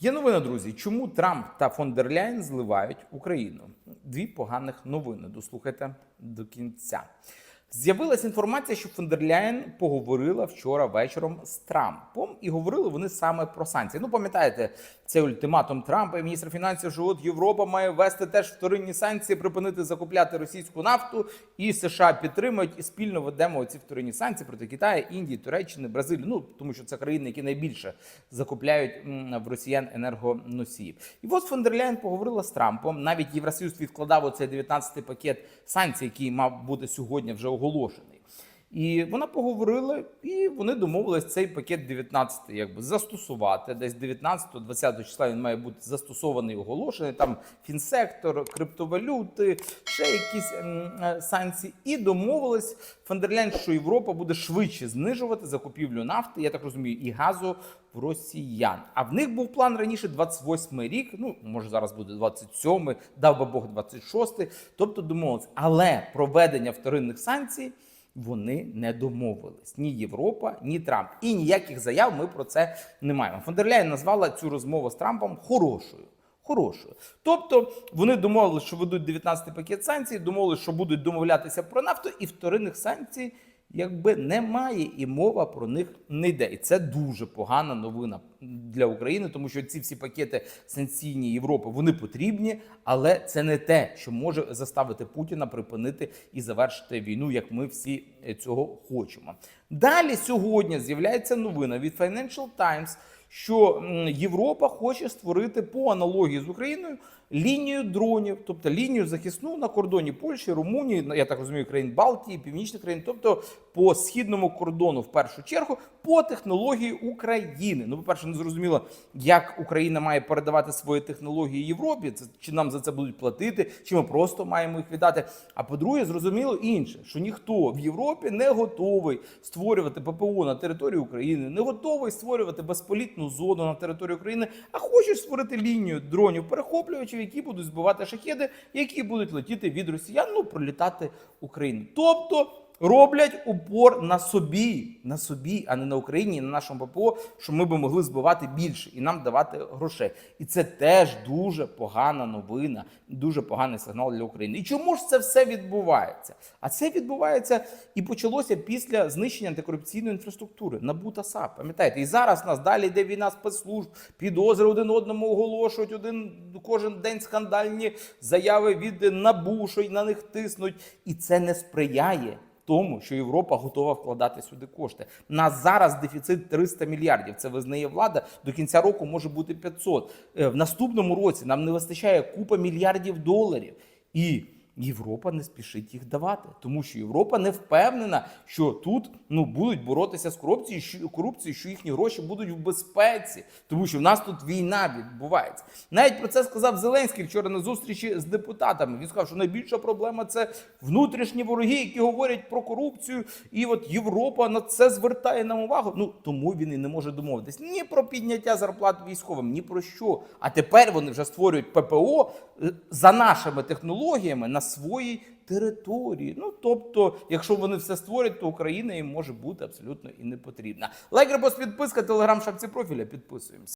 Є новина, друзі. Чому Трамп та фон дер Ляйн зливають Україну? Дві поганих новини. Дослухайте до кінця. З'явилася інформація, що фон дер Ляйн поговорила вчора вечором з Трампом, і говорили вони саме про санкції. Ну, пам'ятаєте, це ультиматум Трампа і міністра фінансів, що от Європа має ввести теж вторинні санкції, припинити закупляти російську нафту, і США підтримують і спільно ведемо ці вторинні санкції проти Китаю, Індії, Туреччини, Бразилії. Ну тому що це країни, які найбільше закупляють в росіян енергоносіїв. І от фон дер Ляйн поговорила з Трампом. Навіть Євросоюз відкладав оцей 19-й пакет санкцій, який мав бути сьогодні вже оголошений. І вона поговорила, і вони домовились цей пакет 19 якби застосувати. Десь 19-20 числа він має бути застосований, оголошений. Там фінсектор, криптовалюти, ще якісь е, санкції. І домовились Фондерляйн, що Європа буде швидше знижувати закупівлю нафти, я так розумію, і газу в росіян. А в них був план раніше 28 рік. Ну може зараз буде 27, дав би Бог 26, Тобто домовились. Але проведення вторинних санкцій вони не домовились ні Європа, ні Трамп. І ніяких заяв ми про це не маємо. Фондерляєн назвала цю розмову з Трампом хорошою. Хорошою. Тобто вони домовилися, що ведуть 19-й пакет санкцій, домовилися, що будуть домовлятися про нафту, і вторинних санкцій якби немає, і мова про них не йде. І це дуже погана новина для України, тому що ці всі пакети санкційні Європи вони потрібні, але це не те, що може заставити Путіна припинити і завершити війну, як ми всі е, цього хочемо. Далі сьогодні з'являється новина від Financial Times, що Європа хоче створити по аналогії з Україною лінію дронів, тобто лінію захисну на кордоні Польщі, Румунії, я так розумію, країн Балтії, Північних країн, тобто по східному кордону в першу чергу по технології України. Ну, по-перше, не зрозуміло, як Україна має передавати свої технології Європі. Це чи нам за це будуть платити, чи ми просто маємо їх віддати. А по-друге, зрозуміло інше, що ніхто в Європі не готовий створювати ППО на території України, не готовий створювати безполітну зону на території України, а хочеш створити лінію дронів перехоплювачів, які будуть збивати шахеди, які будуть летіти від росіян, ну пролітати Україну. Тобто. Роблять упор на собі, на собі, а не на Україні, на нашому ППО, що ми би могли збивати більше і нам давати грошей. І це теж дуже погана новина, дуже поганий сигнал для України. І чому ж це все відбувається? А це відбувається і почалося після знищення антикорупційної інфраструктури НАБУ та САП. Пам'ятаєте, і зараз нас далі йде війна спецслужб, підозри один одному оголошують один кожен день скандальні заяви від НАБУ, що й на них тиснуть, і це не сприяє тому, що Європа готова вкладати сюди кошти. на зараз дефіцит 300 мільярдів. Це визнає влада. До кінця року може бути 500. Е, В наступному році нам не вистачає купа мільярдів доларів. І Європа не спішить їх давати, тому що Європа не впевнена, що тут ну будуть боротися з корупцією, що корупцією, що їхні гроші будуть в безпеці, тому що в нас тут війна відбувається. Навіть про це сказав Зеленський вчора на зустрічі з депутатами. Він сказав, що найбільша проблема це внутрішні вороги, які говорять про корупцію, і от Європа на це звертає нам увагу. Ну тому він і не може домовитись ні про підняття зарплат військовим, ні про що. А тепер вони вже створюють ППО е, за нашими технологіями на своїй території. Ну тобто, якщо вони все створять, то Україна їм може бути абсолютно і не потрібна. Лайк, репост, підписка, телеграм, шапці профіля. Підписуємося.